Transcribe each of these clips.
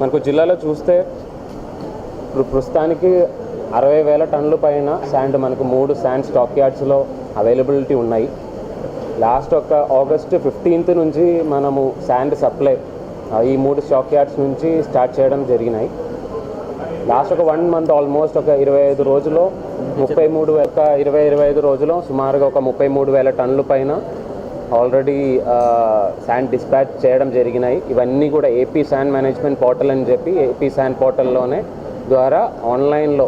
మనకు జిల్లాలో చూస్తే ఇప్పుడు ప్రస్తుతానికి అరవై వేల టన్నుల పైన శాండ్ మనకు మూడు శాండ్ స్టాక్ యార్డ్స్లో అవైలబిలిటీ ఉన్నాయి. లాస్ట్ ఒక ఆగస్ట్ ఫిఫ్టీన్త్ నుంచి మనము శాండ్ సప్లై ఈ మూడు స్టాక్ యార్డ్స్ నుంచి స్టార్ట్ చేయడం జరిగినాయి. లాస్ట్ ఒక వన్ మంత్ ఆల్మోస్ట్ ఒక ఇరవై ఐదు రోజుల్లో ముప్పై మూడు ఒక ఇరవై ఇరవై ఐదు రోజులు సుమారుగా ఒక ముప్పై మూడు వేల టన్నుల పైన ఆల్రెడీ శాండ్ డిస్పాచ్ చేయడం జరిగినాయి. ఇవన్నీ కూడా ఏపీ శాండ్ మేనేజ్మెంట్ పోర్టల్ అని చెప్పి ఏపీ శాండ్ పోర్టల్లోనే ద్వారా ఆన్లైన్లో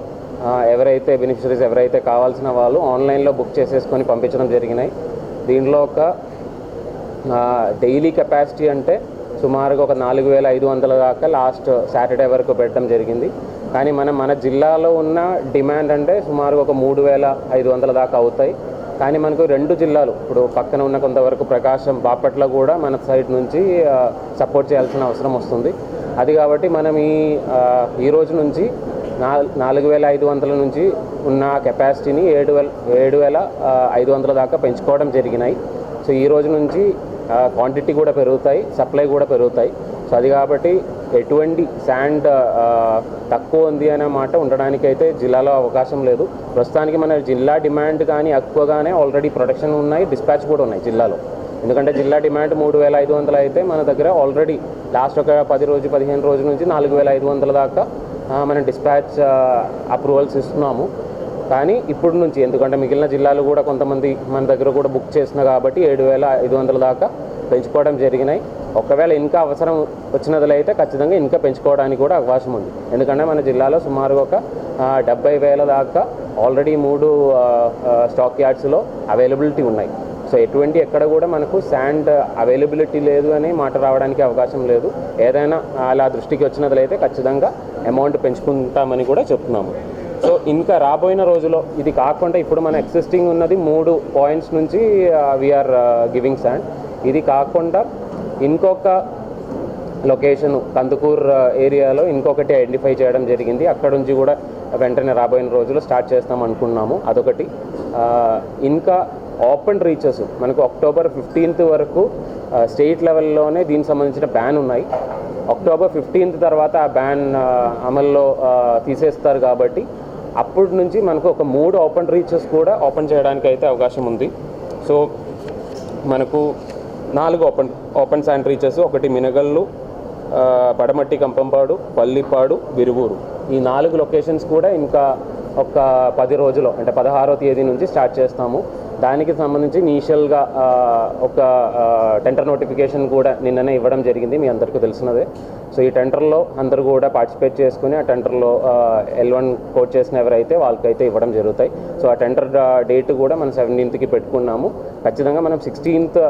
ఎవరైతే బెనిఫిషరీస్ ఎవరైతే కావాల్సిన వాళ్ళు ఆన్లైన్లో బుక్ చేసేసుకొని పంపించడం జరిగినాయి. దీనిలో ఒక డైలీ కెపాసిటీ అంటే సుమారుగా ఒక నాలుగు వేల ఐదు వందల దాకా లాస్ట్ సాటర్డే వరకు పెట్టడం జరిగింది. కానీ మనం మన జిల్లాలో ఉన్న డిమాండ్ అంటే సుమారుగా ఒక మూడు వేల ఐదు వందల దాకా అవుతాయి. కానీ మనకు రెండు జిల్లాలు. ఇప్పుడు పక్కన ఉన్న కొంతవరకు ప్రకాశం బాపట్ల కూడా మన సైడ్ నుంచి సపోర్ట్ చేయాల్సిన అవసరం వస్తుంది. అది కాబట్టి మనం ఈ ఈ రోజు నుంచి నాలుగు వేల ఐదు వందల నుంచి ఉన్న కెపాసిటీని ఏడు వేల ఏడు వేల ఐదు వందల దాకా పెంచుకోవడం జరిగినాయి. సో ఈ రోజు నుంచి క్వాంటిటీ కూడా పెరుగుతాయి సప్లై కూడా పెరుగుతాయి. సో అది కాబట్టి ఎటువంటి శాండ్ తక్కువ ఉంది అనే మాట ఉండడానికైతే జిల్లాలో అవకాశం లేదు. ప్రస్తుతానికి మన జిల్లా డిమాండ్ కానీ ఎక్కువగానే ఆల్రెడీ ప్రొడక్షన్ ఉన్నాయి డిస్పాచ్ కూడా ఉన్నాయి జిల్లాలో. ఎందుకంటే జిల్లా డిమాండ్ మూడు వేల ఐదు వందలు అయితే మన దగ్గర ఆల్రెడీ లాస్ట్ ఒక పది రోజు పదిహేను రోజుల నుంచి నాలుగు వేల ఐదు వందల దాకా మనం డిస్పాచ్ అప్రూవల్స్ ఇస్తున్నాము. కానీ ఇప్పుడు నుంచి ఎందుకంటే మిగిలిన జిల్లాలు కూడా కొంతమంది మన దగ్గర కూడా బుక్ చేసిన కాబట్టి ఏడు వేల ఐదు వందల దాకా పెంచుకోవడం జరిగినాయి. ఒకవేళ ఇంకా అవసరం వచ్చినట్లయితే ఖచ్చితంగా ఇంకా పెంచుకోవడానికి కూడా అవకాశం ఉంది. ఎందుకంటే మన జిల్లాలో సుమారుగా ఒక డెబ్బై వేల దాకా ఆల్రెడీ మూడు స్టాక్ యార్డ్స్లో అవైలబిలిటీ ఉన్నాయి. సో ఎటువంటి ఎక్కడ కూడా మనకు శాండ్ అవైలబిలిటీ లేదు అని మాట రావడానికి అవకాశం లేదు. ఏదైనా అలా దృష్టికి వచ్చినట్లయితే ఖచ్చితంగా అమౌంట్ పెంచుకుంటామని కూడా చెప్తున్నాము. సో ఇంకా రాబోయిన రోజులో ఇది కాకుండా ఇప్పుడు మన ఎగ్జిస్టింగ్ ఉన్నది మూడు పాయింట్స్ నుంచి వీఆర్ గివింగ్ శాండ్ ఇది కాకుండా ఇంకొక లొకేషన్ కందుకూర్ ఏరియాలో ఇంకొకటి ఐడెంటిఫై చేయడం జరిగింది. అక్కడ నుంచి కూడా వెంటనే రాబోయిన రోజుల్లో స్టార్ట్ చేస్తాం అనుకున్నాము. అదొకటి. ఇంకా ఓపెన్ రీచెస్ మనకు అక్టోబర్ ఫిఫ్టీన్త్ వరకు స్టేట్ లెవెల్లోనే దీనికి సంబంధించిన బ్యాన్ ఉన్నాయి. అక్టోబర్ ఫిఫ్టీన్త్ తర్వాత ఆ బ్యాన్ అమల్లో తీసేస్తారు కాబట్టి అప్పటి నుంచి మనకు ఒక మూడు ఓపెన్ రీచెస్ కూడా ఓపెన్ చేయడానికి అయితే అవకాశం ఉంది. సో మనకు నాలుగు ఓపెన్ ఓపెన్ శాండ్ రీచెస్ ఒకటి మినగల్లు పడమట్టి కంపంపాడు పల్లిపాడు విరువూరు. ఈ నాలుగు లొకేషన్స్ కూడా ఇంకా ఒక పది రోజులు అంటే పదహారో తేదీ నుంచి స్టార్ట్ చేస్తాము. దానికి సంబంధించి ఇనీషియల్గా ఒక టెండర్ నోటిఫికేషన్ కూడా నిన్ననే ఇవ్వడం జరిగింది మీ అందరికీ తెలిసినదే. సో ఈ టెండర్లో అందరూ కూడా పార్టిసిపేట్ చేసుకుని ఆ టెండర్లో ఎల్ వన్ కోట్ చేసిన ఎవరైతే వాళ్ళకైతే ఇవ్వడం జరుగుతాయి. సో ఆ టెండర్ డేట్ కూడా మనం సెవెంటీన్త్కి పెట్టుకున్నాము. ఖచ్చితంగా మనం సిక్స్టీన్త్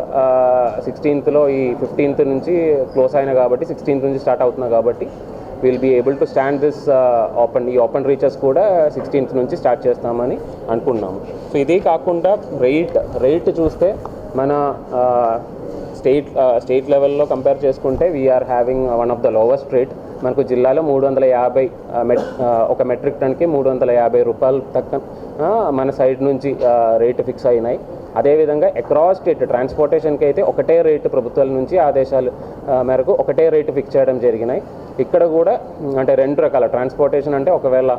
సిక్స్టీన్త్లో ఈ ఫిఫ్టీన్త్ నుంచి క్లోజ్ అయినా కాబట్టి సిక్స్టీన్త్ నుంచి స్టార్ట్ అవుతున్నాం కాబట్టి will be able to stand this open ఈ ఓపెన్ రీచెస్ కూడా సిక్స్టీన్త్ నుంచి స్టార్ట్ చేస్తామని అనుకున్నాము. సో ఇదే కాకుండా రేట్ రేట్ చూస్తే మన స్టేట్ స్టేట్ లెవెల్లో కంపేర్ చేసుకుంటే we are having one of the lowest rate మనకు జిల్లాలో మూడు వందల యాభై మెట్ ఒక మెట్రిక్ టన్కి మూడు వందల యాభై రూపాయలు తక్క మన సైడ్ నుంచి రేటు ఫిక్స్ అయినాయి. అదేవిధంగా అక్రాస్ స్టేట్ ట్రాన్స్పోర్టేషన్కి అయితే ఒకటే రేటు ప్రభుత్వాల నుంచి ఆదేశాలు మేరకు ఒకటే రేటు ఫిక్స్ చేయడం జరిగినాయి. ఇక్కడ కూడా అంటే రెండు రకాల ట్రాన్స్పోర్టేషన్ అంటే ఒకవేళ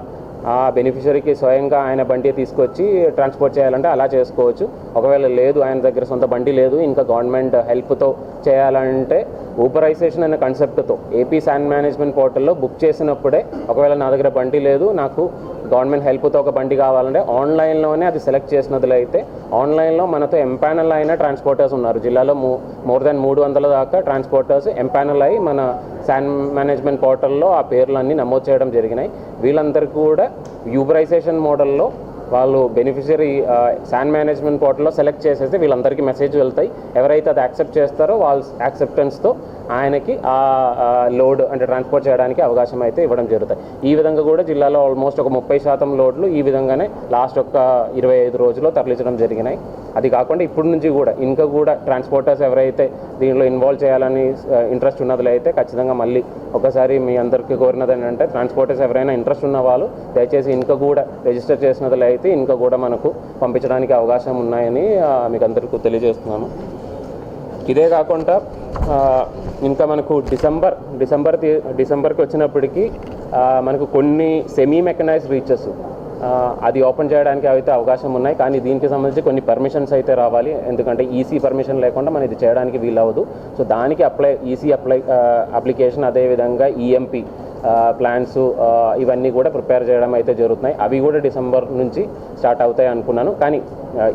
ఆ బెనిఫిషరీకి స్వయంగా ఆయన బండి తీసుకొచ్చి ట్రాన్స్పోర్ట్ చేయాలంటే అలా చేసుకోవచ్చు. ఒకవేళ లేదు ఆయన దగ్గర సొంత బండి లేదు ఇంకా గవర్నమెంట్ హెల్ప్తో చేయాలంటే ఊపరైజేషన్ అనే కాన్సెప్ట్తో ఏపీ శాండ్ మేనేజ్మెంట్ పోర్టల్లో బుక్ చేసినప్పుడే ఒకవేళ నా దగ్గర బండి లేదు నాకు గవర్నమెంట్ హెల్ప్తో ఒక బండి కావాలంటే ఆన్లైన్లోనే అది సెలెక్ట్ చేసినట్లయితే ఆన్లైన్లో మనతో ఎంపానల్ అయిన ట్రాన్స్పోర్టర్స్ ఉన్నారు. జిల్లాలో మూ మోర్ దెన్ మూడు వందల దాకా ట్రాన్స్పోర్టర్స్ ఎంపానల్ అయి మన శాండ్ మేనేజ్మెంట్ పోర్టల్లో ఆ పేర్లన్నీ నమోదు చేయడం జరిగినాయి. వీళ్ళందరికీ కూడా యూబరైజేషన్ మోడల్లో వాళ్ళు బెనిఫిషరీ శాండ్ మేనేజ్మెంట్ పోర్టల్లో సెలెక్ట్ చేసేసి వీళ్ళందరికీ మెసేజ్ వెళ్తాయి. ఎవరైతే అది యాక్సెప్ట్ చేస్తారో వాళ్ళ యాక్సెప్టెన్స్తో ఆయనకి ఆ లోడ్ అంటే ట్రాన్స్పోర్ట్ చేయడానికి అవకాశం అయితే ఇవ్వడం జరుగుతాయి. ఈ విధంగా కూడా జిల్లాలో ఆల్మోస్ట్ ఒక ముప్పై శాతం లోడ్లు ఈ విధంగానే లాస్ట్ ఒక ఇరవై ఐదు రోజుల్లో తరలించడం జరిగినాయి. అది కాకుండా ఇప్పటి నుంచి కూడా ఇంకా కూడా ట్రాన్స్పోర్టర్స్ ఎవరైతే దీనిలో ఇన్వాల్వ్ చేయాలని ఇంట్రెస్ట్ ఉన్నట్లయితే ఖచ్చితంగా మళ్ళీ ఒకసారి మీ అందరికీ కోరినది ఏంటంటే ట్రాన్స్పోర్టర్స్ ఎవరైనా ఇంట్రెస్ట్ ఉన్న వాళ్ళు దయచేసి ఇంకా కూడా రిజిస్టర్ అయితే ఇంకా కూడా మనకు పంపించడానికి అవకాశం ఉన్నాయని మీకు అందరికీ తెలియజేస్తున్నాను. ఇదే కాకుండా ఇంకా మనకు డిసెంబర్ డిసెంబర్ డిసెంబర్కి వచ్చినప్పటికీ మనకు కొన్ని సెమీ మెకనైజ్ రీచెస్ అది ఓపెన్ చేయడానికి అయితే అవకాశం ఉన్నాయి. కానీ దీనికి సంబంధించి కొన్ని పర్మిషన్స్ అయితే రావాలి. ఎందుకంటే ఈసీ పర్మిషన్ లేకుండా మనం ఇది చేయడానికి వీలవ్వదు. సో దానికి అప్లై ఈసీ అప్లై అప్లికేషన్ అదేవిధంగా ఈఎంపీ ప్లాన్స్ ఇవన్నీ కూడా ప్రిపేర్ చేయడం అయితే జరుగుతున్నాయి. అవి కూడా డిసెంబర్ నుంచి స్టార్ట్ అవుతాయి అనుకున్నాను. కానీ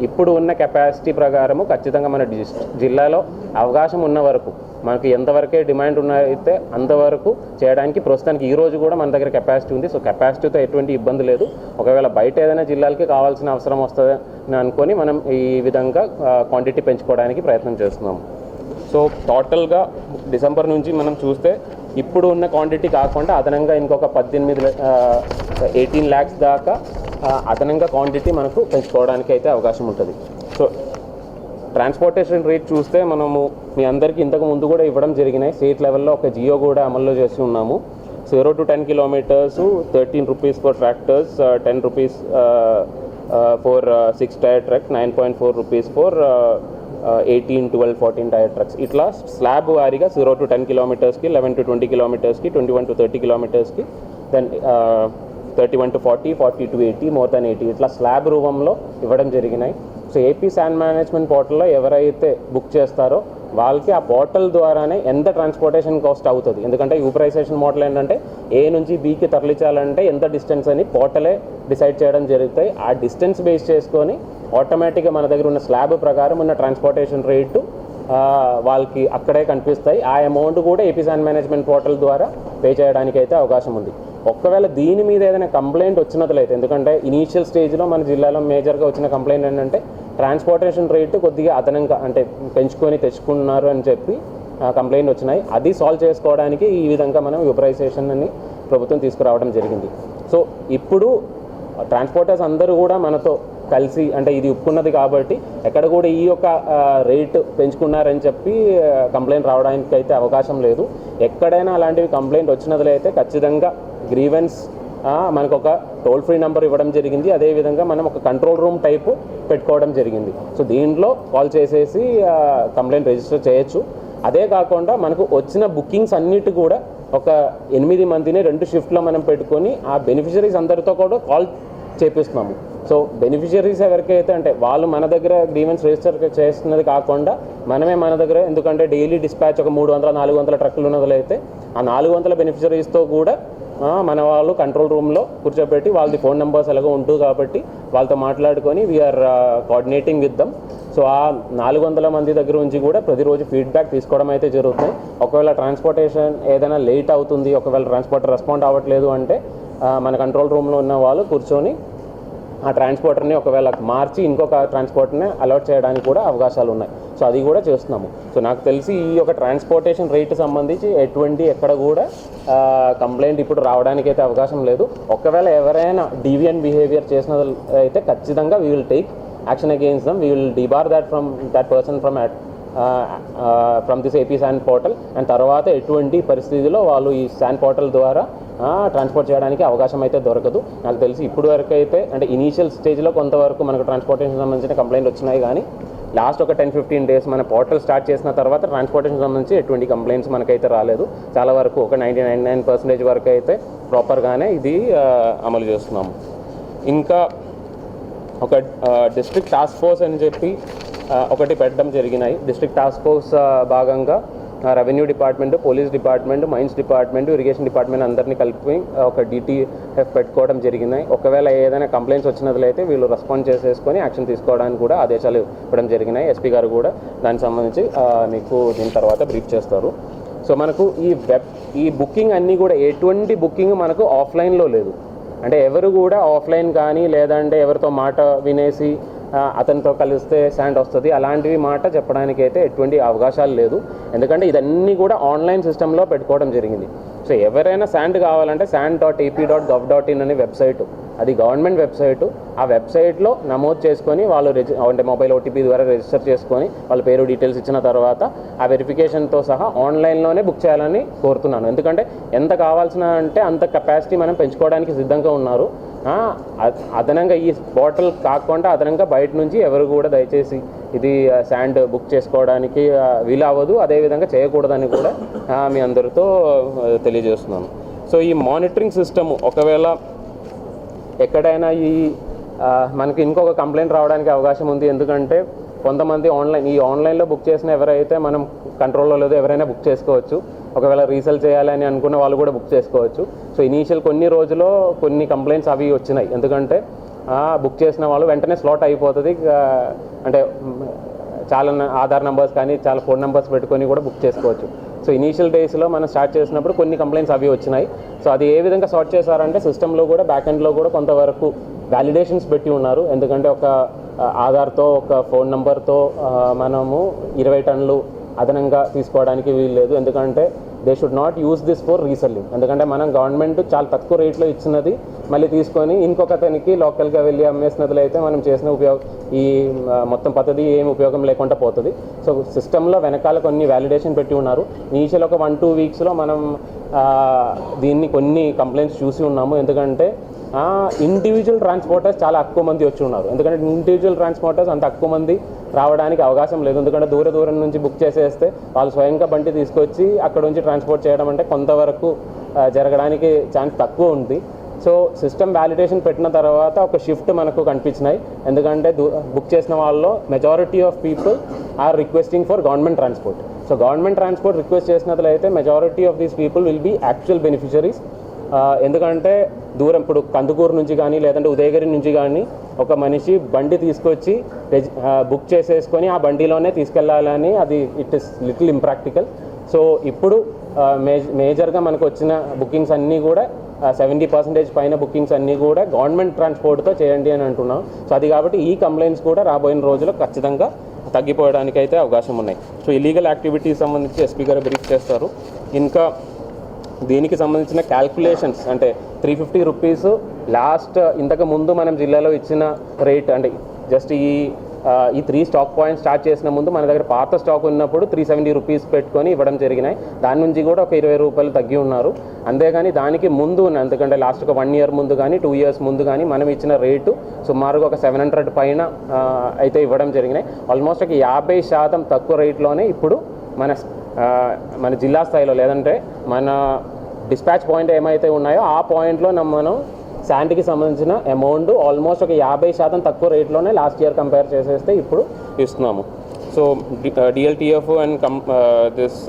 ఇప్పుడు ఉన్న కెపాసిటీ ప్రకారము ఖచ్చితంగా మన జిల్లాలో అవకాశం ఉన్న వరకు మనకి ఎంతవరకే డిమాండ్ ఉన్నైతే అంతవరకు చేయడానికి ప్రస్తుతానికి ఈ రోజు కూడా మన దగ్గర కెపాసిటీ ఉంది. సో కెపాసిటీతో ఎటువంటి ఇబ్బంది లేదు. ఒకవేళ బయట ఏదైనా జిల్లాలకి కావాల్సిన అవసరం వస్తుందని అనుకొని మనం ఈ విధంగా క్వాంటిటీ పెంచుకోవడానికి ప్రయత్నం చేస్తున్నాము. సో టోటల్గా డిసెంబర్ నుంచి మనం చూస్తే ఇప్పుడు ఉన్న క్వాంటిటీ కాకుండా అదనంగా ఇంకొక పద్దెనిమిది ఎయిటీన్ ల్యాక్స్ దాకా అదనంగా క్వాంటిటీ మనకు పెంచుకోవడానికి అయితే అవకాశం ఉంటుంది. సో ట్రాన్స్పోర్టేషన్ రేట్ చూస్తే మనము మీ అందరికీ ఇంతకు ముందు కూడా ఇవ్వడం జరిగినాయి. స్టేట్ లెవెల్లో ఒక జియో కూడా అమల్లో చేసి ఉన్నాము. Zero to ten kilometres thirteen rupees for tractors ten rupees for six tyre truck nine point four rupees for eighteen twelve fourteen tyre trucks ఇట్లా స్లాబ్ వారీగా జీరో టు టెన్ కిలోమీటర్స్కి లెవెన్ టు ట్వంటీ కిలోమీటర్స్కి twenty one to thirty కిలోమీటర్స్కి then thirty one to forty forty to eighty more than eighty ఇట్లా slab రూపంలో ఇవ్వడం జరిగినాయి. So AP sand management పోర్టల్లో ఎవరైతే బుక్ చేస్తారో వాళ్ళకి ఆ పోర్టల్ ద్వారానే ఎంత ట్రాన్స్పోర్టేషన్ కాస్ట్ అవుతుంది. ఎందుకంటే యూపరైజేషన్ మోడల్ ఏంటంటే ఏ నుంచి బీకి తరలించాలంటే ఎంత డిస్టెన్స్ అని పోర్టలే డిసైడ్ చేయడం జరుగుతాయి. ఆ డిస్టెన్స్ బేస్ చేసుకొని ఆటోమేటిక్గా మన దగ్గర ఉన్న స్లాబ్ ప్రకారం ఉన్న ట్రాన్స్పోర్టేషన్ రేటు వాళ్ళకి అక్కడే కనిపిస్తాయి. ఆ అమౌంట్ కూడా ఏపీ శాండ్ మేనేజ్మెంట్ పోర్టల్ ద్వారా పే చేయడానికి అయితే అవకాశం ఉంది. ఒక్కవేళ దీని మీద ఏదైనా కంప్లైంట్ వచ్చినట్లయితే ఎందుకంటే ఇనీషియల్ స్టేజ్లో మన జిల్లాలో మేజర్గా వచ్చిన కంప్లైంట్ ఏంటంటే ట్రాన్స్పోర్టేషన్ రేటు కొద్దిగా అదనంగా అంటే పెంచుకొని తెచ్చుకున్నారు అని చెప్పి కంప్లైంట్ వచ్చినాయి. అది సాల్వ్ చేసుకోవడానికి ఈ విధంగా మనం యూపరైజేషన్ అని ప్రభుత్వం తీసుకురావడం జరిగింది. సో ఇప్పుడు ట్రాన్స్పోర్టర్స్ అందరూ కూడా మనతో కలిసి అంటే ఇది ఉప్పున్నది కాబట్టి ఎక్కడ కూడా ఈ యొక్క రేట్ పెంచుకున్నారని చెప్పి కంప్లైంట్ రావడానికి అయితే అవకాశం లేదు. ఎక్కడైనా అలాంటివి కంప్లైంట్ వచ్చినట్లయితే ఖచ్చితంగా గ్రీవెన్స్ మనకు ఒక టోల్ ఫ్రీ నెంబర్ ఇవ్వడం జరిగింది. అదేవిధంగా మనం ఒక కంట్రోల్ రూమ్ టైపు పెట్టుకోవడం జరిగింది. సో దీంట్లో కాల్ చేసేసి కంప్లైంట్ రిజిస్టర్ చేయొచ్చు. అదే కాకుండా మనకు వచ్చిన బుకింగ్స్ అన్నిటి కూడా ఒక ఎనిమిది మందిని రెండు షిఫ్ట్లో మనం పెట్టుకొని ఆ బెనిఫిషరీస్ అందరితో కూడా కాల్ చేపిస్తున్నాము. సో బెనిఫిషరీస్ ఎవరికైతే అంటే వాళ్ళు మన దగ్గర గ్రీవెన్స్ రిజిస్టర్ చేస్తున్నది కాకుండా మనమే మన దగ్గర ఎందుకంటే డైలీ డిస్పాచ్ ఒక మూడు వందల నాలుగు వందల ట్రక్కులు ఉన్నదైతే ఆ నాలుగు వందల బెనిఫిషరీస్తో కూడా మన వాళ్ళు కంట్రోల్ రూమ్లో కూర్చోబెట్టి వాళ్ళది ఫోన్ నెంబర్స్ ఎలాగో ఉంటుంది కాబట్టి వాళ్ళతో మాట్లాడుకొని we are coordinating with them so ఆ నాలుగు వందల మంది దగ్గర నుంచి కూడా ప్రతిరోజు ఫీడ్బ్యాక్ తీసుకోవడం అయితే జరుగుతుంది. ఒకవేళ ట్రాన్స్పోర్టేషన్ ఏదైనా లేట్ అవుతుంది ఒకవేళ ట్రాన్స్పోర్ట్ రెస్పాండ్ అవ్వట్లేదు అంటే మన కంట్రోల్ రూమ్లో ఉన్న వాళ్ళు కూర్చొని ఆ ట్రాన్స్పోర్టర్ని ఒకవేళ మార్చి ఇంకొక ట్రాన్స్పోర్టర్ని అలౌట్ చేయడానికి కూడా అవకాశాలు ఉన్నాయి. సో అది కూడా చేస్తున్నాము. సో నాకు తెలిసి ఈ యొక్క ట్రాన్స్పోర్టేషన్ రేట్ సంబంధించి ఎటువంటి ఎక్కడ కూడా కంప్లైంట్ ఇప్పుడు రావడానికి అయితే అవకాశం లేదు. ఒకవేళ ఎవరైనా డీవియన్ బిహేవియర్ చేసిన అయితే ఖచ్చితంగా we will take action against them we will debar that from that person from from this AP sand portal and తర్వాత ఎటువంటి పరిస్థితిలో వాళ్ళు ఈ శాండ్ పోర్టల్ ద్వారా ట్రాన్స్పోర్ట్ చేయడానికి అవకాశం అయితే దొరకదు. నాకు తెలిసి ఇప్పుడు వరకు అయితే అంటే ఇనీషియల్ స్టేజ్లో కొంతవరకు మనకు ట్రాన్స్పోర్టేషన్ సంబంధించిన కంప్లైంట్ వచ్చినాయి కానీ లాస్ట్ ఒక టెన్ ఫిఫ్టీన్ డేస్ మన పోర్టల్ స్టార్ట్ చేసిన తర్వాత ట్రాన్స్పోర్టేషన్ సంబంధించి ఎటువంటి కంప్లైంట్స్ మనకైతే రాలేదు. చాలా వరకు ఒక నైంటీ నైన్ నైన్ పర్సెంటేజ్ వరకు అయితే ప్రాపర్గానే ఇది అమలు చేస్తున్నాము. ఇంకా ఒక డిస్ట్రిక్ట్ టాస్క్ ఫోర్స్ అని చెప్పి ఒకటి పెట్టడం జరిగినాయి. డిస్ట్రిక్ట్ టాస్క్ ఫోర్స్ భాగంగా revenue department police department mines department irrigation department అందరినీ కలిపి ఒక డిటిఎఫ్ పెట్టుకోవడం జరిగినాయి. ఒకవేళ ఏదైనా కంప్లైంట్స్ వచ్చినట్లయితే వీళ్ళు రెస్పాండ్ చేసేసుకొని యాక్షన్ తీసుకోవడానికి కూడా ఆదేశాలు ఇవ్వడం జరిగినాయి. ఎస్పీ గారు కూడా దానికి సంబంధించి మీకు దీని తర్వాత బ్రీఫ్ చేస్తారు. సో మనకు ఈ వెబ్ ఈ బుకింగ్ అన్నీ కూడా ఎటువంటి బుకింగ్ మనకు ఆఫ్లైన్లో లేదు. అంటే ఎవరు కూడా ఆఫ్లైన్ కానీ లేదంటే ఎవరితో మాట వినేసి అతనితో కలిస్తే శాండ్ వస్తుంది. అలాంటివి మాట చెప్పడానికి అయితే ఎటువంటి అవకాశాలు లేదు. ఎందుకంటే ఇదన్నీ కూడా ఆన్లైన్ సిస్టంలో పెట్టుకోవడం జరిగింది. సో ఎవరైనా శాండ్ కావాలంటే sand dot AP dot gov dot in అనే వెబ్సైట్. అది గవర్నమెంట్ వెబ్సైట్. ఆ వెబ్సైట్లో నమోదు చేసుకొని వాళ్ళు రిజి అంటే మొబైల్ ఓటీపీ ద్వారా రిజిస్టర్ చేసుకొని వాళ్ళ పేరు డీటెయిల్స్ ఇచ్చిన తర్వాత ఆ వెరిఫికేషన్తో సహా ఆన్లైన్లోనే బుక్ చేయాలని కోరుతున్నాను. ఎందుకంటే ఎంత కావాల్సిన అంటే అంత కెపాసిటీ మనం పెంచుకోవడానికి సిద్ధంగా ఉన్నారు. అదనంగా ఈ బాటిల్ కాకుండా అదనంగా బయట నుంచి ఎవరు కూడా దయచేసి ఇది శాండ్ బుక్ చేసుకోవడానికి ఆ, వీలు అవ్వదు అదేవిధంగా చేయకూడదని కూడా మీ అందరితో తెలియజేస్తున్నాను. సో ఈ మానిటరింగ్ సిస్టమ్ ఒకవేళ ఎక్కడైనా ఈ మనకి ఇంకొక కంప్లైంట్ రావడానికి అవకాశం ఉంది. ఎందుకంటే కొంతమంది ఆన్లైన్ ఈ ఆన్లైన్లో బుక్ చేసిన ఎవరైతే మనం కంట్రోల్లో లేదో ఎవరైనా బుక్ చేసుకోవచ్చు. ఒకవేళ రీసెల్ చేయాలని అనుకున్న వాళ్ళు కూడా బుక్ చేసుకోవచ్చు. సో ఇనీషియల్ కొన్ని రోజుల్లో కొన్ని కంప్లైంట్స్ అవి వచ్చినాయి. ఎందుకంటే బుక్ చేసిన వాళ్ళు వెంటనే స్లాట్ అయిపోతుంది. అంటే చాలా ఆధార్ నెంబర్స్ కానీ చాలా ఫోన్ నెంబర్స్ పెట్టుకొని కూడా బుక్ చేసుకోవచ్చు. సో ఇనీషియల్ డేస్లో మనం స్టార్ట్ చేసినప్పుడు కొన్ని కంప్లైంట్స్ అవి వచ్చినాయి. సో అది ఏ విధంగా సార్ట్ చేశారంటే సిస్టంలో కూడా బ్యాక్ ఎండ్లో కూడా కొంతవరకు వ్యాలిడేషన్స్ పెట్టి ఉన్నారు. ఎందుకంటే ఒక ఆధార్తో ఒక ఫోన్ నెంబర్తో మనము ఇరవై టన్నులు అదనంగా తీసుకోవడానికి వీల్లేదు ఎందుకంటే they should not use this for reselling ఎందుకంటే మనం గవర్నమెంట్ చాలా తక్కువ రేట్లో ఇచ్చినది మళ్ళీ తీసుకొని ఇంకొకతనికి లోకల్గా వెళ్ళి అమ్మేసినదిలో అయితే మనం చేసిన ఉపయోగం ఈ మొత్తం పద్ధతి ఏం ఉపయోగం లేకుండా పోతుంది. సో సిస్టంలో వెనకాల కొన్ని వ్యాలిడేషన్ పెట్టి ఉన్నారు. ఇనీషియల్ ఒక వన్ టూ వీక్స్లో మనం దీన్ని కొన్ని కంప్లైంట్స్ చూసి ఉన్నాము. ఎందుకంటే ఇండివిజువల్ ట్రాన్స్పోర్టర్స్ చాలా ఎక్కువ మంది వచ్చి ఉన్నారు. ఎందుకంటే ఇండివిజువల్ ట్రాన్స్పోర్టర్స్ అంత ఎక్కువ మంది రావడానికి అవకాశం లేదు. ఎందుకంటే దూర దూరం నుంచి బుక్ చేసేస్తే వాళ్ళు స్వయంగా బండి తీసుకొచ్చి అక్కడ నుంచి ట్రాన్స్పోర్ట్ చేయడం అంటే కొంతవరకు జరగడానికి ఛాన్స్ తక్కువ ఉంది. సో సిస్టమ్ వ్యాలిడేషన్ పెట్టిన తర్వాత ఒక షిఫ్ట్ మనకు కనిపించినాయి. ఎందుకంటే బుక్ చేసిన వాళ్ళలో majority of people are requesting for government transport so government transport request చేసినట్లయితే majority of these people will be actual beneficiaries ఎందుకంటే దూరం ఇప్పుడు కందుకూరు నుంచి కానీ లేదంటే ఉదయగిరి నుంచి కానీ ఒక మనిషి బండి తీసుకొచ్చి బుక్ చేసేసుకొని ఆ బండిలోనే తీసుకెళ్ళాలని అది it is little impractical so ఇప్పుడు మేజ్ మేజర్గా మనకు వచ్చిన బుకింగ్స్ అన్నీ కూడా సెవెంటీ పర్సెంటేజ్ పైన బుకింగ్స్ అన్నీ కూడా గవర్నమెంట్ ట్రాన్స్పోర్ట్తో చేయండి అని అంటున్నాం. సో అది కాబట్టి ఈ కంప్లైంట్స్ కూడా రాబోయే రోజుల్లో ఖచ్చితంగా తగ్గిపోవడానికి అయితే అవకాశం ఉన్నాయి. సో ఇలీగల్ యాక్టివిటీస్ సంబంధించి ఎస్పీ గారు బ్రీఫ్ చేస్తారు. ఇంకా దీనికి సంబంధించిన క్యాల్కులేషన్స్ అంటే త్రీ ఫిఫ్టీ రూపీస్ లాస్ట్ ఇంతకు ముందు మనం జిల్లాలో ఇచ్చిన రేట్ అంటే జస్ట్ ఈ ఈ త్రీ స్టాక్ పాయింట్స్ స్టార్ట్ చేసిన ముందు మన దగ్గర పాత స్టాక్ ఉన్నప్పుడు త్రీ సెవెంటీ రూపీస్ పెట్టుకొని ఇవ్వడం జరిగినాయి. దాని నుంచి కూడా ఒక ఇరవై రూపాయలు తగ్గి ఉన్నారు. అంతేగాని దానికి ముందు ఉన్న- ఎందుకంటే లాస్ట్ ఒక వన్ ఇయర్ ముందు కానీ టూ ఇయర్స్ ముందు కానీ మనం ఇచ్చిన రేటు సుమారుగా ఒక సెవెన్ హండ్రెడ్ పైన అయితే ఇవ్వడం జరిగినాయి. ఆల్మోస్ట్ ఒక యాభై శాతం తక్కువ రేట్లోనే ఇప్పుడు మన మన జిల్లా స్థాయిలో లేదంటే మన డిస్పాచ్ పాయింట్ ఏమైతే ఉన్నాయో ఆ పాయింట్లో మనం శాండ్కి సంబంధించిన అమౌంట్ ఆల్మోస్ట్ ఒక యాభై శాతం తక్కువ రేట్లోనే లాస్ట్ ఇయర్ కంపేర్ చేసేస్తే ఇప్పుడు ఇస్తున్నాము. So DLTF and come this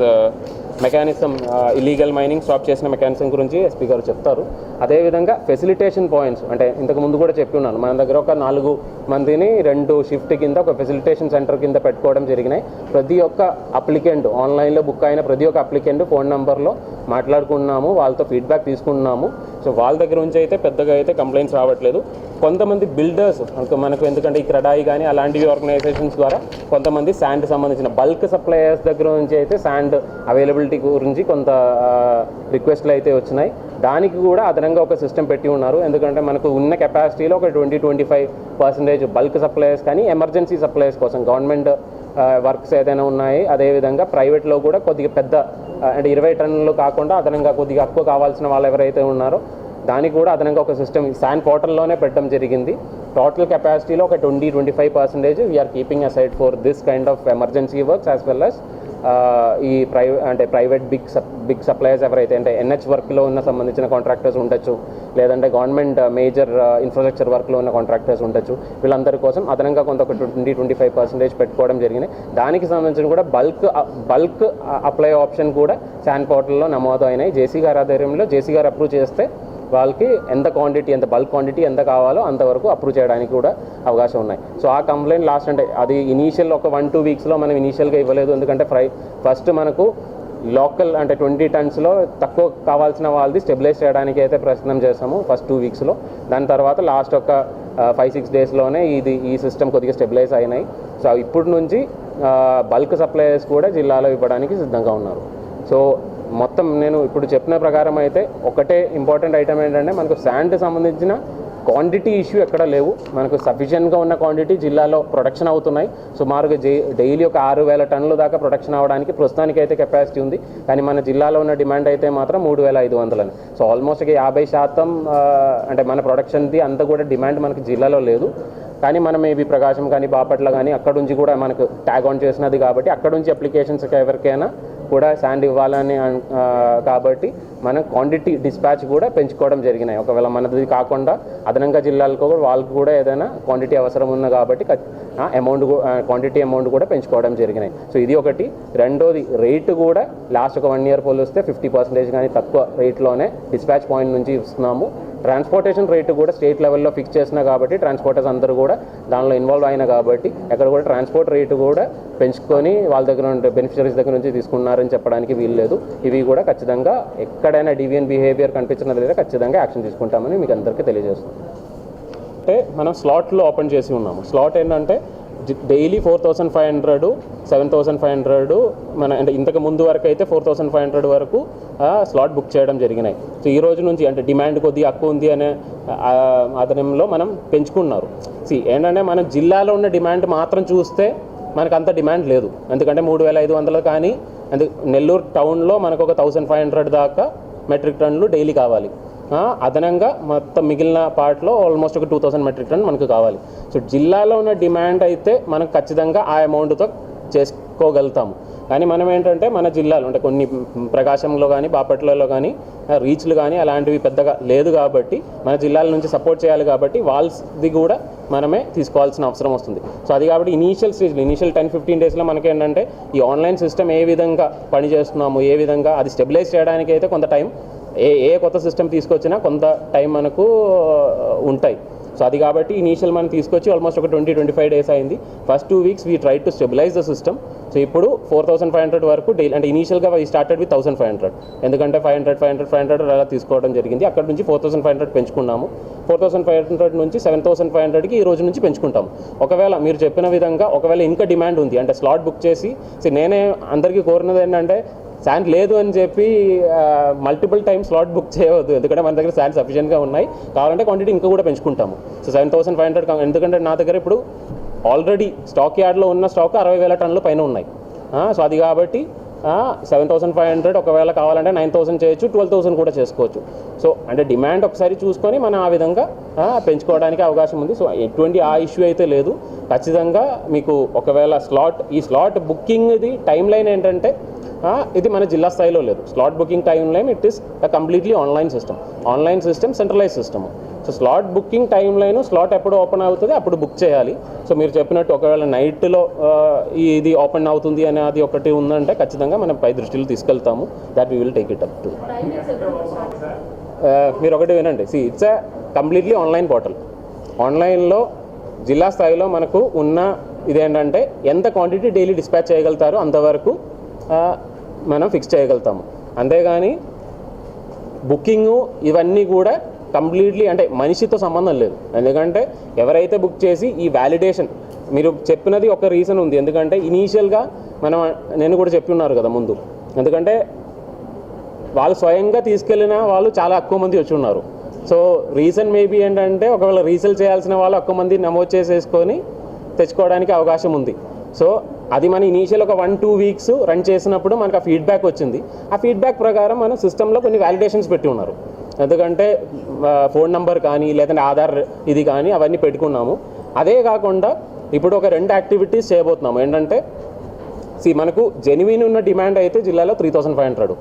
mechanism illegal mining stop చేసిన మెకానిజం గురించి ఎస్పీ గారు చెప్తారు. అదేవిధంగా ఫెసిలిటేషన్ పాయింట్స్ అంటే ఇంతకు ముందు కూడా చెప్పి ఉన్నాను మన దగ్గర ఒక నాలుగు మందిని రెండు షిఫ్ట్ కింద ఒక ఫెసిలిటేషన్ సెంటర్ కింద పెట్టుకోవడం జరిగినాయి. ప్రతి ఒక్క అప్లికెంట్ ఆన్లైన్లో బుక్ అయిన ప్రతి ఒక్క అప్లికెంట్ ఫోన్ నెంబర్లో మాట్లాడుకున్నాము వాళ్ళతో ఫీడ్బ్యాక్ తీసుకున్నాము. సో వాళ్ళ దగ్గర నుంచి అయితే పెద్దగా అయితే కంప్లైంట్స్ రావట్లేదు. కొంతమంది బిల్డర్స్ మనకు ఎందుకంటే ఈ క్రడాయి కానీ అలాంటివి ఆర్గనైజేషన్స్ ద్వారా కొంతమంది శాండ్ సంబంధించిన బల్క్ సప్లయర్స్ దగ్గర నుంచి అయితే శాండ్ అవైలబిలిటీ గురించి కొంత రిక్వెస్ట్లు అయితే వచ్చినాయి. దానికి కూడా అదనంగా ఒక సిస్టమ్ పెట్టి ఉన్నారు. ఎందుకంటే మనకు ఉన్న కెపాసిటీలో ఒక twenty twenty five percentage bulk supplies కానీ ఎమర్జెన్సీ సప్లైస్ కోసం గవర్నమెంట్ వర్క్స్ ఏదైనా ఉన్నాయి. అదేవిధంగా ప్రైవేట్లో కూడా కొద్దిగా పెద్ద అంటే ఇరవై టన్నులు కాకుండా అదనంగా కొద్దిగా తక్కువ కావాల్సిన వాళ్ళు ఎవరైతే ఉన్నారో దానికి కూడా అదనంగా ఒక సిస్టమ్ శాన్ పోర్టల్లోనే పెట్టడం జరిగింది. టోటల్ కెపాసిటీలో ఒక twenty twenty five percentage we are keeping aside for this kind of emergency works as well as ఈ ప్రైవేట్ అంటే ప్రైవేట్ బిగ్ బిగ్ సప్లయర్స్ ఎవరైతే అంటే ఎన్హెచ్ వర్క్లో ఉన్న సంబంధించిన కాంట్రాక్టర్స్ ఉండొచ్చు లేదంటే గవర్నమెంట్ మేజర్ ఇన్ఫ్రాస్ట్రక్చర్ వర్క్లో ఉన్న కాంట్రాక్టర్స్ ఉండొచ్చు. వీళ్ళందరి కోసం అదనంగా కొంత ఒక ట్వంటీ ట్వంటీ ఫైవ్ పర్సెంటేజ్ పెట్టుకోవడం జరిగింది. దానికి సంబంధించిన కూడా బల్క్ బల్క్ అప్లై ఆప్షన్ కూడా శాన్ పోర్టల్లో నమోదు అయినాయి. జేసీ గారి ఆధ్వర్యంలో జేసీ గారు అప్రూవ్ చేస్తే వాళ్ళకి ఎంత క్వాంటిటీ ఎంత బల్క్ క్వాంటిటీ ఎంత కావాలో అంతవరకు అప్రూవ్ చేయడానికి కూడా అవకాశం ఉన్నాయి. సో ఆ కంప్లైంట్ లాస్ట్ అంటే అది ఇనీషియల్ ఒక వన్ టూ వీక్స్లో మనం ఇనీషియల్గా ఇవ్వలేదు. ఎందుకంటే ఫ్రై ఫస్ట్ మనకు లోకల్ అంటే ట్వంటీ టన్స్లో తక్కువ కావాల్సిన వాళ్ళది స్టెబిలైజ్ చేయడానికి అయితే ప్రయత్నం చేస్తాము ఫస్ట్ టూ వీక్స్లో దాని తర్వాత లాస్ట్ ఒక ఫైవ్ సిక్స్ డేస్లోనే ఇది ఈ సిస్టమ్ కొద్దిగా స్టెబిలైజ్ అయినాయి. సో ఇప్పటి నుంచి బల్క్ సప్లైయర్స్ కూడా జిల్లాలో ఇవ్వడానికి సిద్ధంగా ఉన్నారు. సో మొత్తం నేను ఇప్పుడు చెప్పిన ప్రకారం అయితే ఒకటే ఇంపార్టెంట్ ఐటమ్ ఏంటంటే మనకు శాండ్ సంబంధించిన క్వాంటిటీ ఇష్యూ ఎక్కడ లేవు. మనకు సఫిషియెంట్గా ఉన్న క్వాంటిటీ జిల్లాలో ప్రొడక్షన్ అవుతున్నాయి. సుమారుగా జై డైలీ ఒక ఆరు వేల టన్నుల దాకా ప్రొడక్షన్ అవ్వడానికి ప్రస్తుతానికి అయితే కెపాసిటీ ఉంది. కానీ మన జిల్లాలో ఉన్న డిమాండ్ అయితే మాత్రం మూడు వేల ఐదు వందలని. సో ఆల్మోస్ట్ ఒక యాభై శాతం అంటే మన ప్రొడక్షన్ది అంత కూడా డిమాండ్ మనకి జిల్లాలో లేదు. కానీ మనం మేబీ ప్రకాశం కానీ బాపట్ల కానీ అక్కడ నుంచి కూడా మనకు ట్యాగ్ ఆన్ చేసినది కాబట్టి అక్కడ నుంచి అప్లికేషన్స్ ఎవరికైనా కూడా శాండ్ ఇవ్వాలని కాబట్టి మనం క్వాంటిటీ డిస్పాచ్ కూడా పెంచుకోవడం జరిగినాయి. ఒకవేళ మనది కాకుండా అదనంగా జిల్లాలకు కూడా వాళ్ళకు కూడా ఏదైనా క్వాంటిటీ అవసరం ఉన్న కాబట్టి అమౌంట్ క్వాంటిటీ అమౌంట్ కూడా పెంచుకోవడం జరిగినాయి. సో ఇది ఒకటి. రెండోది రేటు కూడా లాస్ట్ ఒక వన్ ఇయర్ పోలిస్తే ఫిఫ్టీ పర్సెంటేజ్ కానీ తక్కువ రేట్లోనే డిస్పాచ్ పాయింట్ నుంచి ఇస్తున్నాము. ట్రాన్స్పోర్టేషన్ రేటు కూడా స్టేట్ లెవెల్లో ఫిక్స్ చేసిన కాబట్టి ట్రాన్స్పోర్టర్స్ అందరూ కూడా దానిలో ఇన్వాల్వ్ అయిన కాబట్టి ఎక్కడ కూడా ట్రాన్స్పోర్ట్ రేటు కూడా పెంచుకొని వాళ్ళ దగ్గర నుండి బెనిఫిషరీస్ దగ్గర నుంచి తీసుకున్నారని చెప్పడానికి వీల్లేదు ఇవి కూడా ఖచ్చితంగా ఎక్కడైనా డివియన్ బిహేవియర్ కనిపించిన లేదా ఖచ్చితంగా యాక్షన్ తీసుకుంటామని మీకు అందరికీ తెలియజేస్తున్నాం అంటే మనం స్లాట్లు ఓపెన్ చేసి ఉన్నాము. స్లాట్ ఏంటంటే daily four thousand five hundred seven thousand five hundred మన అంటే ఇంతకు ముందు వరకు అయితే ఫోర్ థౌసండ్ ఫైవ్ హండ్రెడ్ వరకు స్లాట్ బుక్ చేయడం జరిగినాయి. సో ఈ రోజు నుంచి అంటే డిమాండ్ కొద్దిగా ఎక్కువ ఉంది అనే ఆ, ఆధారంలో మనం పెంచుకున్నారు. సి ఏంటంటే మన జిల్లాలో ఉన్న డిమాండ్ మాత్రం చూస్తే మనకు అంత డిమాండ్ లేదు. ఎందుకంటే మూడు వేల ఐదు వందలు కానీ అందు నెల్లూరు టౌన్లో మనకు ఒక థౌసండ్ ఫైవ్ హండ్రెడ్ దాకా మెట్రిక్ టన్నులు డైలీ కావాలి. అదనంగా మొత్తం మిగిలిన పార్ట్లో ఆల్మోస్ట్ ఒక టూ థౌసండ్ మెట్రిక్ టన్ మనకు కావాలి. సో జిల్లాలో ఉన్న డిమాండ్ అయితే మనకు ఖచ్చితంగా ఆ అమౌంట్తో చేసుకోగలుగుతాము. కానీ మనం ఏంటంటే మన జిల్లాలో అంటే కొన్ని ప్రకాశంలో కానీ బాపట్లలో కానీ రీచ్లు కానీ అలాంటివి పెద్దగా లేదు కాబట్టి మన జిల్లాల నుంచి సపోర్ట్ చేయాలి కాబట్టి వాళ్ళది కూడా మనమే తీసుకోవాల్సిన అవసరం వస్తుంది. సో అది కాబట్టి ఇనీషియల్ స్టేజ్లో ఇనీషియల్ టెన్ ఫిఫ్టీన్ డేస్లో మనకి ఏంటంటే ఈ ఆన్లైన్ సిస్టమ్ ఏ విధంగా పనిచేస్తున్నాము ఏ విధంగా అది స్టెబిలైజ్ చేయడానికి అయితే కొంత టైం ఏ ఏ కొత్త సిస్టమ్ తీసుకొచ్చినా కొంత టైం మనకు uh, ఉంటాయి. సో అది కాబట్టి ఇనీషియల్ మనం తీసుకొచ్చి ఆల్మోస్ట్ ఒక ట్వంటీ ట్వంటీ ఫైవ్ డేస్ అయింది. First two weeks we try to stabilise the system so ఇప్పుడు ఫోర్ థౌసండ్ ఫైవ్ హండ్రెడ్ వరకు డైలీ అంటే ఇనీషియల్గా we started with thousand five hundred ఎందుకంటే five hundred five hundred five hundred అలా తీసుకోవడం జరిగింది. అక్కడ నుంచి ఫోర్ థౌసండ్ ఫైవ్ హండ్రెడ్ పెంచుకున్నాము. ఫోర్ థౌసండ్ ఫైవ్ హండ్రెడ్ నుంచి సెవెన్ థౌసండ్ ఫైవ్ హండ్రెడ్కి ఈ రోజు నుంచి పెంచుకుంటాము. ఒకవేళ మీరు చెప్పిన విధంగా ఒకవేళ ఇంకా డిమాండ్ ఉంది అంటే స్లాట్ బుక్ చేసి సో నేనే అందరికీ కోరినది ఏంటంటే శాండ్ లేదు అని చెప్పి మల్టిపుల్ టైమ్ స్లాట్ బుక్ చేయవద్దు. ఎందుకంటే మన దగ్గర శాండ్ సఫిషియెంట్గా ఉన్నాయి. కావాలంటే క్వాంటిటీ ఇంకా కూడా పెంచుకుంటాము. So seven thousand five hundred ఎందుకంటే నా దగ్గర ఇప్పుడు ఆల్రెడీ స్టాక్ యార్డ్లో ఉన్న స్టాక్ అరవై వేల టన్నుల పైన ఉన్నాయి. సో అది కాబట్టి సెవెన్ థౌసండ్ ఫైవ్ హండ్రెడ్ ఒకవేళ కావాలంటే నైన్ థౌసండ్ చేయొచ్చు ట్వెల్వ్ థౌసండ్ కూడా చేసుకోవచ్చు. సో అంటే డిమాండ్ ఒకసారి చూసుకొని మనం ఆ విధంగా పెంచుకోవడానికి అవకాశం ఉంది. సో ఎటువంటి ఆ ఇష్యూ అయితే లేదు. ఖచ్చితంగా మీకు ఒకవేళ స్లాట్ ఈ స్లాట్ బుకింగ్ది టైం లైన్ ఏంటంటే ఇది మన జిల్లా స్థాయిలో లేదు. Slot booking timeline it is completely online system. Online system centralise system. So slot booking timeline slot ఎప్పుడు ఓపెన్ అవుతుంది అప్పుడు బుక్ చేయాలి. సో మీరు చెప్పినట్టు ఒకవేళ నైట్లో ఇది ఓపెన్ అవుతుంది అని అది ఒకటి ఉందంటే ఖచ్చితంగా మనం పై దృష్టిలో తీసుకెళ్తాము. That we will take it up to మీరు ఒకటి వినండి. See it's a completely online portal ఆన్లైన్లో జిల్లా స్థాయిలో మనకు ఉన్న ఇదేంటంటే ఎంత క్వాంటిటీ డైలీ డిస్పాచ్ చేయగలుగుతారో అంతవరకు మనం ఫిక్స్ చేయగలుగుతాము. అంతేగాని బుకింగు ఇవన్నీ కూడా కంప్లీట్లీ అంటే మనిషితో సంబంధం లేదు. ఎందుకంటే ఎవరైతే బుక్ చేసి ఈ వ్యాలిడేషన్ మీరు చెప్పినది ఒక రీజన్ ఉంది. ఎందుకంటే ఇనీషియల్గా మనం నేను కూడా చెప్పి ఉన్నారు కదా ముందు. ఎందుకంటే వాళ్ళు స్వయంగా తీసుకెళ్ళిన వాళ్ళు చాలా ఎక్కువ మంది వచ్చి ఉన్నారు. సో రీజన్ మేబీ ఏంటంటే ఒకవేళ రీసేల్ చేయాల్సిన వాళ్ళు ఎక్కువ మంది నమోదు చేసేసుకొని తెచ్చుకోవడానికి అవకాశం ఉంది. సో అది మన ఇనీషియల్ ఒక వన్ టూ వీక్స్ రన్ చేసినప్పుడు మనకు ఆ ఫీడ్బ్యాక్ వచ్చింది. ఆ ఫీడ్బ్యాక్ ప్రకారం మన సిస్టంలో కొన్ని వ్యాలిడేషన్స్ పెట్టి ఉన్నారు. ఎందుకంటే ఫోన్ నంబర్ కానీ లేదంటే ఆధార్ ఇది కానీ అవన్నీ పెట్టుకున్నాము. అదే కాకుండా ఇప్పుడు ఒక రెండు యాక్టివిటీస్ చేయబోతున్నాము. ఏంటంటే సి మనకు జెన్యున్ ఉన్న డిమాండ్ అయితే జిల్లాలో త్రీ థౌసండ్ ఫైవ్ హండ్రెడ్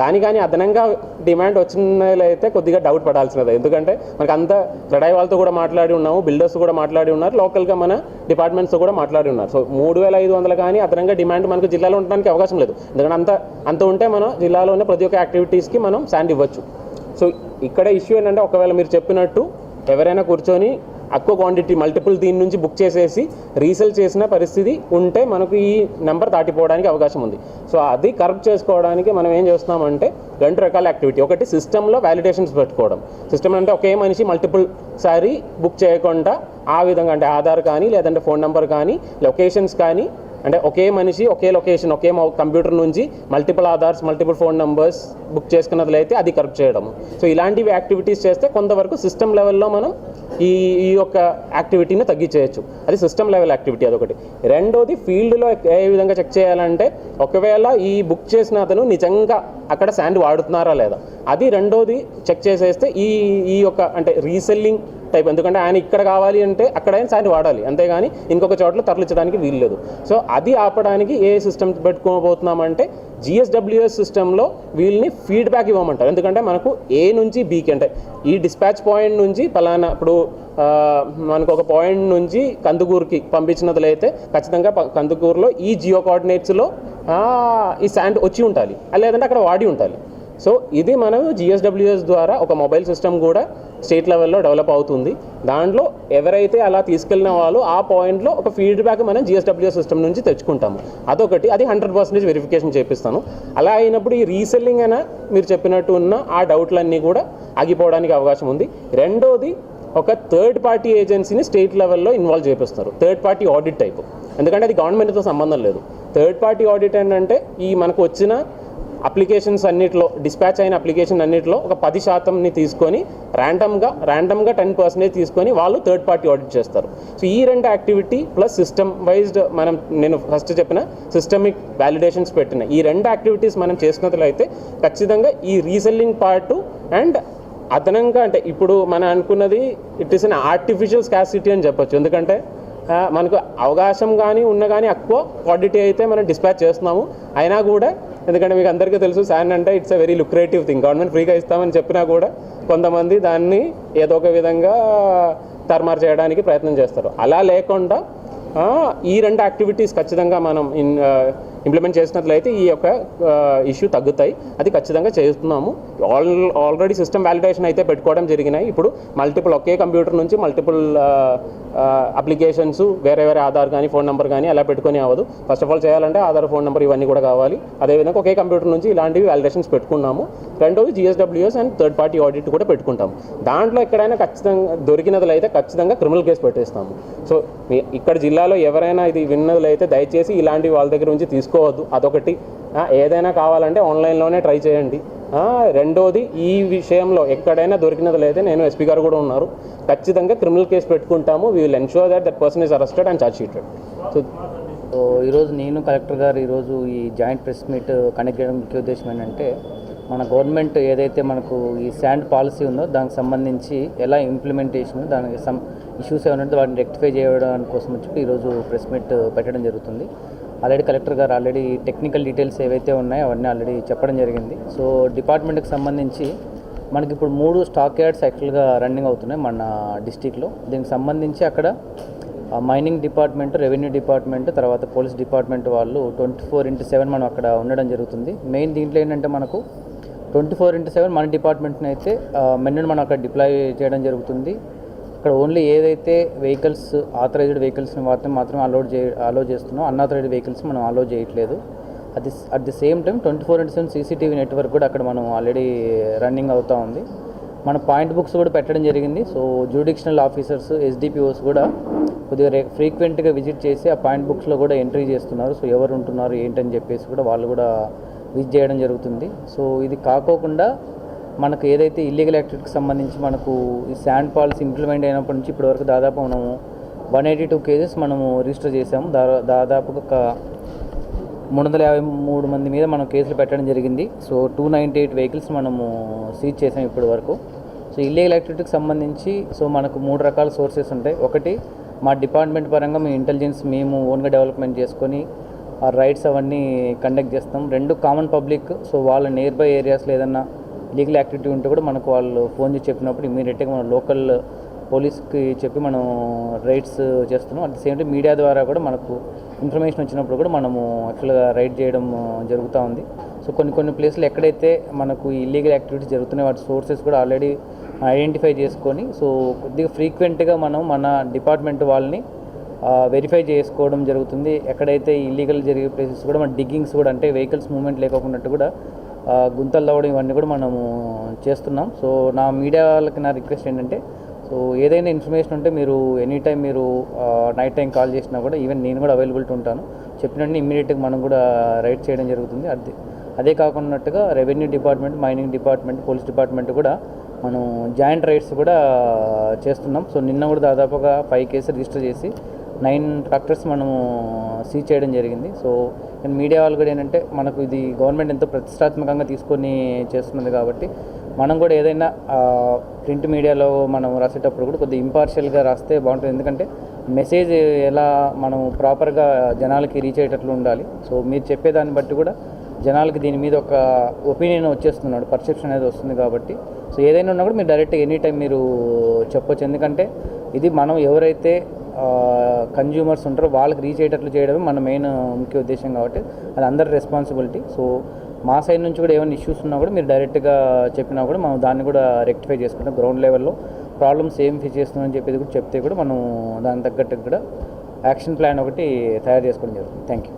దాని కానీ అదనంగా డిమాండ్ వచ్చినట్లయితే కొద్దిగా డౌట్ పడాల్సినది. ఎందుకంటే మనకు అంత క్రెడాయి వాళ్ళతో కూడా మాట్లాడి ఉన్నాము బిల్డర్స్ కూడా మాట్లాడి ఉన్నారు లోకల్గా మన డిపార్ట్మెంట్స్తో కూడా మాట్లాడి ఉన్నారు. సో మూడు వేల ఐదు వందలు కానీ అదనంగా డిమాండ్ మనకు జిల్లాలో ఉండడానికి అవకాశం లేదు. ఎందుకంటే అంత అంత ఉంటే మనం జిల్లాలో ఉన్న ప్రతి ఒక్క యాక్టివిటీస్కి మనం శాండ్ ఇవ్వచ్చు. సో ఇక్కడ ఇష్యూ ఏంటంటే ఒకవేళ మీరు చెప్పినట్టు ఎవరైనా కూర్చొని ఎక్కువ క్వాంటిటీ మల్టిపుల్ దీని నుంచి బుక్ చేసేసి రీసేల్ చేసిన పరిస్థితి ఉంటే మనకు ఈ నెంబర్ దాటిపోవడానికి అవకాశం ఉంది. సో అది కరెక్ట్ చేసుకోవడానికి మనం ఏం చేస్తున్నామంటే రెండు రకాల యాక్టివిటీ ఒకటి సిస్టంలో వ్యాలిడేషన్స్ పెట్టుకోవడం. సిస్టమ్ అంటే ఒకే మనిషి మల్టిపుల్ సారి బుక్ చేయకుండా ఆ విధంగా అంటే ఆధార్ కానీ లేదంటే ఫోన్ నెంబర్ కానీ లొకేషన్స్ కానీ అంటే ఒకే మనిషి ఒకే లొకేషన్ ఒకే కంప్యూటర్ నుంచి multiple Aadhaars multiple phone numbers book చేసుకున్నట్లయితే అది కరెక్ట్ చేయడము. సో ఇలాంటివి యాక్టివిటీస్ చేస్తే కొంతవరకు సిస్టమ్ లెవెల్లో మనం ఈ ఈ యొక్క యాక్టివిటీని తగ్గించేయచ్చు. అది సిస్టమ్ లెవెల్ యాక్టివిటీ అదొకటి రెండోది ఫీల్డ్లో ఏ విధంగా చెక్ చేయాలంటే ఒకవేళ ఈ బుక్ చేసిన అతను నిజంగా అక్కడ శాండ్ వాడుతున్నారా లేదా? అది రెండోది చెక్ చేసేస్తే ఈ ఈ యొక్క అంటే రీసెల్లింగ్ టైప్. ఎందుకంటే ఆయన ఇక్కడ కావాలి అంటే అక్కడ ఆయన శాండ్ వాడాలి. అంతేగాని ఇంకొక చోట్ల తరలించడానికి వీలు లేదు. సో అది ఆపడానికి ఏ సిస్టమ్ పెట్టుకోబోతున్నామంటే జిఎస్డబ్ల్యూఎస్ సిస్టంలో వీళ్ళని ఫీడ్బ్యాక్ ఇవ్వమంటారు. ఎందుకంటే మనకు ఏ నుంచి బీకి అంటే ఈ డిస్పాచ్ పాయింట్ నుంచి పలానా ఇప్పుడు మనకు ఒక పాయింట్ నుంచి కందుకూరుకి పంపించినట్లయితే ఖచ్చితంగా కందుకూరులో ఈ జియో కోఆర్డినేట్స్లో ఈ శాండ్ వచ్చి ఉండాలి. లేదంటే అక్కడ వాడి ఉండాలి. సో ఇది మనం జిఎస్డబ్ల్యూఎస్ ద్వారా ఒక మొబైల్ సిస్టమ్ కూడా స్టేట్ లెవెల్లో డెవలప్ అవుతుంది. దాంట్లో ఎవరైతే అలా తీసుకెళ్ళిన వాళ్ళు ఆ పాయింట్లో ఒక ఫీడ్బ్యాక్ మనం జిఎస్డబ్ల్యూఎస్ సిస్టమ్ నుంచి తెచ్చుకుంటాము. అదొకటి అది హండ్రెడ్ పర్సెంటేజ్ వెరిఫికేషన్ చేపిస్తాను. అలా అయినప్పుడు ఈ రీసెల్లింగ్ అయినా మీరు చెప్పినట్టు ఉన్న ఆ డౌట్లన్నీ కూడా ఆగిపోవడానికి అవకాశం ఉంది. రెండోది ఒక థర్డ్ పార్టీ ఏజెన్సీని స్టేట్ లెవెల్లో ఇన్వాల్వ్ చేపిస్తారు. థర్డ్ పార్టీ ఆడిట్ టైప్ ఎందుకంటే అది గవర్నమెంట్తో సంబంధం లేదు. థర్డ్ పార్టీ ఆడిట్ ఏంటంటే ఈ మనకు వచ్చిన అప్లికేషన్స్ అన్నిటిలో డిస్పాచ్ అయిన అప్లికేషన్ అన్నిటిలో ఒక పది శాతంని తీసుకొని ర్యాండమ్గా ర్యాండమ్గా టెన్ పర్సెంటేజ్ తీసుకొని వాళ్ళు థర్డ్ పార్టీ ఆడిట్ చేస్తారు. సో ఈ రెండు యాక్టివిటీ ప్లస్ సిస్టమ్ వైజ్డ్ మనం నేను ఫస్ట్ చెప్పిన సిస్టమిక్ వ్యాలిడేషన్స్ పెట్టిన. ఈ రెండు యాక్టివిటీస్ మనం చేసినట్లయితే ఖచ్చితంగా ఈ రీసెల్లింగ్ పార్ట్ అండ్ అదనంగా అంటే ఇప్పుడు మనం అనుకున్నది it is an artificial scarcity అని చెప్పొచ్చు. ఎందుకంటే మనకు అవకాశం కానీ ఉన్న కానీ ఎక్కువ క్వాంటిటీ అయితే మనం డిస్పాచ్ చేస్తున్నాము. అయినా కూడా ఎందుకంటే మీకు అందరికీ తెలుసు శాన్ అంటే it's a very lucrative thing government ఫ్రీగా ఇస్తామని చెప్పినా కూడా కొంతమంది దాన్ని ఏదో ఒక విధంగా తర్మార్ చేయడానికి ప్రయత్నం చేస్తారు. అలా లేకుండా ఈ రెండు యాక్టివిటీస్ ఖచ్చితంగా మనం ఇన్ ఇంప్లిమెంట్ చేసినట్లయితే ఈ యొక్క ఇష్యూ తగ్గుతాయి. అది ఖచ్చితంగా చేస్తున్నాము. ఆల్ ఆల్రెడీ సిస్టమ్ వ్యాలిడేషన్ అయితే పెట్టుకోవడం జరిగినాయి. ఇప్పుడు మల్టిపుల్ ఒకే కంప్యూటర్ నుంచి మల్టిపుల్ అప్లికేషన్స్ వేరే వేరే ఆధార్ కానీ ఫోన్ నెంబర్ కానీ అలా పెట్టుకొని అవ్వదు. ఫస్ట్ ఆఫ్ ఆల్ చేయాలంటే ఆధార్ ఫోన్ నెంబర్ ఇవన్నీ కూడా కావాలి. అదేవిధంగా ఒకే కంప్యూటర్ నుంచి ఇలాంటివి వ్యాలిడేషన్స్ పెట్టుకున్నాము. రెండోది GSWS and third party audit కూడా పెట్టుకుంటాము. దాంట్లో ఎక్కడైనా ఖచ్చితంగా దొరికినదలైతే ఖచ్చితంగా క్రిమినల్ కేసు పెట్టేస్తాము. సో ఇక్కడ జిల్లాలో ఎవరైనా ఇది విన్నదలైతే దయచేసి ఇలాంటి వాళ్ళ దగ్గర నుంచి తీసుకోవద్దు. అదొకటి. ఏదైనా కావాలంటే ఆన్లైన్లోనే ట్రై చేయండి. రెండోది ఈ విషయంలో ఎక్కడైనా దొరికినట్లయితే నేను ఎస్పీ గారు కూడా ఉన్నారు. ఖచ్చితంగా క్రిమినల్ కేసు పెట్టుకుంటాము. We will ensure that that person is arrested and charge sheeted so ఈరోజు నేను కలెక్టర్ గారు ఈరోజు ఈ జాయింట్ ప్రెస్ మీట్ కండక్ట్ చేయడం ముఖ్య ఉద్దేశం ఏంటంటే మన గవర్నమెంట్ ఏదైతే మనకు ఈ శాండ్ పాలసీ ఉందో దానికి సంబంధించి ఎలా ఇంప్లిమెంటేషన్ దానికి సమ్ ఇష్యూస్ ఏమైనా ఉంటే వాటిని రెక్టిఫై చేయడం కోసం చెప్పి ఈరోజు ప్రెస్ మీట్ పెట్టడం జరుగుతుంది. ఆల్రెడీ కలెక్టర్ గారు ఆల్రెడీ టెక్నికల్ డీటెయిల్స్ ఏవైతే ఉన్నాయో అవన్నీ ఆల్రెడీ చెప్పడం జరిగింది. సో డిపార్ట్మెంట్కి సంబంధించి మనకి ఇప్పుడు మూడు స్టాక్ యార్డ్స్ యాక్చువల్గా రన్నింగ్ అవుతున్నాయి మన డిస్టిక్లో. దీనికి సంబంధించి అక్కడ మైనింగ్ డిపార్ట్మెంట్ రెవెన్యూ డిపార్ట్మెంట్ తర్వాత పోలీస్ డిపార్ట్మెంట్ వాళ్ళు ట్వంటీ ఫోర్ ఇంటూ సెవెన్ మనం అక్కడ ఉండడం జరుగుతుంది. మెయిన్ దీంట్లో ఏంటంటే మనకు ట్వంటీ ఫోర్ ఇంటూ సెవెన్ మన డిపార్ట్మెంట్ని అయితే మెన్ను మనం అక్కడ డిప్లాయ్ చేయడం జరుగుతుంది. అక్కడ ఓన్లీ ఏదైతే వెహికల్స్ ఆథరైజ్డ్ వెహికల్స్ని మాత్రం మాత్రం అలౌడ్ చే అలో చేస్తున్నాం అన్ఆథరైజ్డ్ వెహికల్స్ మనం అలో చేయట్లేదు. అది at the same time twenty four into seven CCTV network కూడా అక్కడ మనం ఆల్రెడీ రన్నింగ్ అవుతూ ఉంది. మన పాయింట్ బుక్స్ కూడా పెట్టడం జరిగింది. సో జ్యూడిక్షనల్ ఆఫీసర్స్ ఎస్డిపిఓస్ కూడా కొద్దిగా రే ఫ్రీక్వెంట్గా విజిట్ చేసి ఆ పాయింట్ బుక్స్లో కూడా ఎంట్రీ చేస్తున్నారు. సో ఎవరు ఉంటున్నారు ఏంటని చెప్పేసి కూడా వాళ్ళు కూడా విజిట్ చేయడం జరుగుతుంది. సో ఇది కాకోకుండా మనకు ఏదైతే ఇల్లీగల్ యాక్టివిటీకి సంబంధించి మనకు ఈ శాండ్ పాలసీ ఇంప్లిమెంట్ అయినప్పటి నుంచి ఇప్పటివరకు దాదాపు మనము వన్ ఎయిటీ టూ కేజెస్ మనము రిజిస్టర్ చేసాము దా దాదాపు ఒక మూడు వందల యాభై మూడు మంది మీద మనం కేసులు పెట్టడం జరిగింది. So two ninety eight vehicles మనము సీజ్ చేసాం ఇప్పటి వరకు సో ఇల్లీగల్ యాక్టివిటీకి సంబంధించి సో మనకు మూడు రకాల సోర్సెస్ ఉంటాయి. ఒకటి మా డిపార్ట్మెంట్ పరంగా మేము ఇంటెలిజెన్స్ మేము ఓన్గా డెవలప్మెంట్ చేసుకొని ఆ రైడ్స్ అవన్నీ కండక్ట్ చేస్తాం. రెండు కామన్ పబ్లిక్ సో వాళ్ళ నియర్ బై ఏరియాస్లో ఏదన్నా లీగల్ యాక్టివిటీ ఉంటే కూడా మనకు వాళ్ళు ఫోన్ చేసి చెప్పినప్పుడు ఇమీడియట్గా మన లోకల్ పోలీస్కి చెప్పి మనం రైడ్స్ చేస్తున్నాం. At the same time media ద్వారా కూడా మనకు ఇన్ఫర్మేషన్ వచ్చినప్పుడు కూడా మనము యాక్చువల్గా రైడ్ చేయడం జరుగుతూ ఉంది. సో కొన్ని కొన్ని ప్లేస్లు ఎక్కడైతే మనకు ఇల్లీగల్ యాక్టివిటీస్ జరుగుతున్నాయి వాటి సోర్సెస్ కూడా ఆల్రెడీ ఐడెంటిఫై చేసుకొని సో కొద్దిగా ఫ్రీక్వెంట్గా మనం మన డిపార్ట్మెంట్ వాళ్ళని వెరిఫై చేసుకోవడం జరుగుతుంది. ఎక్కడైతే ఇల్లీగల్ జరిగే ప్లేసెస్ కూడా మన డిగ్గింగ్స్ కూడా అంటే వెహికల్స్ మూవ్మెంట్ లేకపోయినట్టు కూడా గుంతలు తవ్వడం ఇవన్నీ కూడా మనము చేస్తున్నాం. సో నా మీడియా వాళ్ళకి నా రిక్వెస్ట్ ఏంటంటే సో ఏదైనా ఇన్ఫర్మేషన్ ఉంటే మీరు ఎనీ టైం మీరు నైట్ టైం కాల్ చేసినా కూడా ఈవెన్ నేను కూడా అవైలబిలిటీ ఉంటాను. చెప్పినట్టు ఇమ్మీడియట్గా మనం కూడా రైడ్ చేయడం జరుగుతుంది. అదే అదే కాకుండా revenue department mining department police department కూడా మనం జాయింట్ రైడ్స్ కూడా చేస్తున్నాం. సో నిన్న కూడా దాదాపుగా ఫైవ్ కేసు రిజిస్టర్ చేసి నైన్ ట్రాక్టర్స్ మనము సీజ్ చేయడం జరిగింది. సో మీడియా వాళ్ళు కూడా ఏంటంటే మనకు ఇది గవర్నమెంట్ ఎంతో ప్రతిష్టాత్మకంగా తీసుకొని చేస్తున్నది కాబట్టి మనం కూడా ఏదైనా ప్రింట్ మీడియాలో మనం రాసేటప్పుడు కూడా కొద్దిగా ఇంపార్షియల్గా రాస్తే బాగుంటుంది. ఎందుకంటే మెసేజ్ ఎలా మనం ప్రాపర్గా జనాలకి రీచ్ అయ్యేటట్లు ఉండాలి. సో మీరు చెప్పేదాన్ని బట్టి కూడా జనాలకి దీని మీద ఒక ఒపీనియన్ వచ్చేస్తున్నాడు. పర్సెప్షన్ అనేది వస్తుంది కాబట్టి. సో ఏదైనా ఉన్నా కూడా మీరు డైరెక్ట్ ఎనీ టైం మీరు చెప్పొచ్చు. ఎందుకంటే ఇది మనం ఎవరైతే కన్జ్యూమర్స్ ఉంటారో వాళ్ళకి రీచ్ అయ్యేటట్లు చేయడమే మన మెయిన్ ముఖ్య ఉద్దేశం కాబట్టి అది అందరి రెస్పాన్సిబిలిటీ సో మా సైడ్ నుంచి కూడా ఏమైనా ఇష్యూస్ ఉన్నా కూడా మీరు డైరెక్ట్గా చెప్పినా కూడా మనం దాన్ని కూడా రెక్టిఫై చేసుకుంటాం. గ్రౌండ్ లెవెల్లో ప్రాబ్లమ్స్ ఏం ఫేస్ చేస్తున్నామని చెప్పేది కూడా చెప్తే కూడా మనం దానికి తగ్గట్టు కూడా యాక్షన్ ప్లాన్ ఒకటి తయారు చేసుకోవడం జరుగుతుంది. Thank you